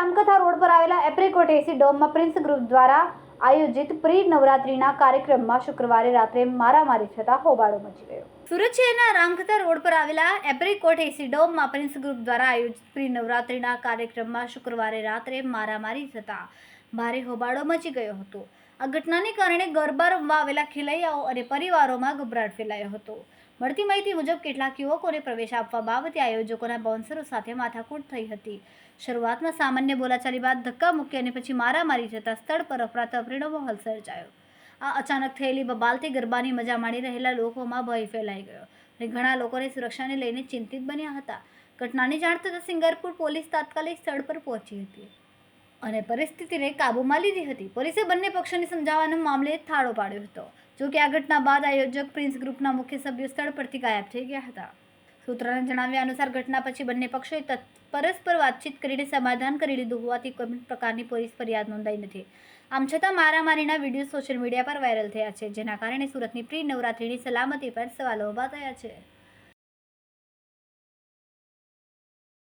આવેલા apricot AC ડોમમાં Prince group દ્વારા આયોજિત પ્રી નવરાત્રિના કાર્યક્રમમાં શુક્રવારે રાત્રે મારામારી થતાં હોબાળો મચી ગયો. સુરત શહેરના રામકથા રોડ પર આવેલા એપ્રિકોટ એસી ડોમમાં પ્રિન્સ ગ્રુપ દ્વારા આયોજિત પ્રી નવરાત્રિના કાર્યક્રમમાં શુક્રવારે રાત્રે મારામારી થતાં ભારે હોબાળો મચી ગયો હતો. આ ઘટનાને કારણે ગરબા રમવા આવેલા ખેલૈયાઓ અને પરિવારોમાં ગભરાટ ફેલાયો હતો. મળતી માહિતી મુજબ કેટલાક યુવકોને પ્રવેશ આપવા બાબતે આયોજકોના બાઉન્સરો સાથે માથાકૂટ થઈ હતી. શરૂઆતમાં સામાન્ય બોલાચાલી બાદ ધક્કા મૂકી અને પછી મારામારી જતાં સ્થળ પર અફરાતફરીનો માહોલ સર્જાયો. આ અચાનક થયેલી બબાલથી ગરબાની મજા માણી રહેલા લોકોમાં ભય ફેલાઈ ગયો અને ઘણા લોકોને સુરક્ષાને લઈને ચિંતિત બન્યા હતા. ઘટનાની જાણ થતાં સિંગારપુર પોલીસ તાત્કાલિક સ્થળ પર પહોંચી હતી. અને પરિસ્થિતિને કાબૂમાં લીધી હતી. પોલીસે બંને પક્ષોને સમજાવવાનો મામલે થાળો પાડ્યો હતો. જો કે આ ઘટના બાદ આયોજક પ્રિન્સ ગ્રુપના મુખ્ય સભ્યો સ્થળ પરથી ગાયબ થઈ ગયા હતા. સૂત્રોના જણાવ્યા અનુસાર ઘટના પછી બંને પક્ષોએ પરસ્પર વાતચીત કરીને સમાધાન કરી લીધું હોવાથી કોઈ પ્રકારની પોલીસ ફરિયાદ નોંધાઈ નથી. આમ છતાં મારામારીના વીડિયો સોશિયલ મીડિયા પર વાયરલ થયા છે, જેના કારણે સુરતની પ્રી નવરાત્રિની સલામતી પર સવાલો ઊભા થયા છે.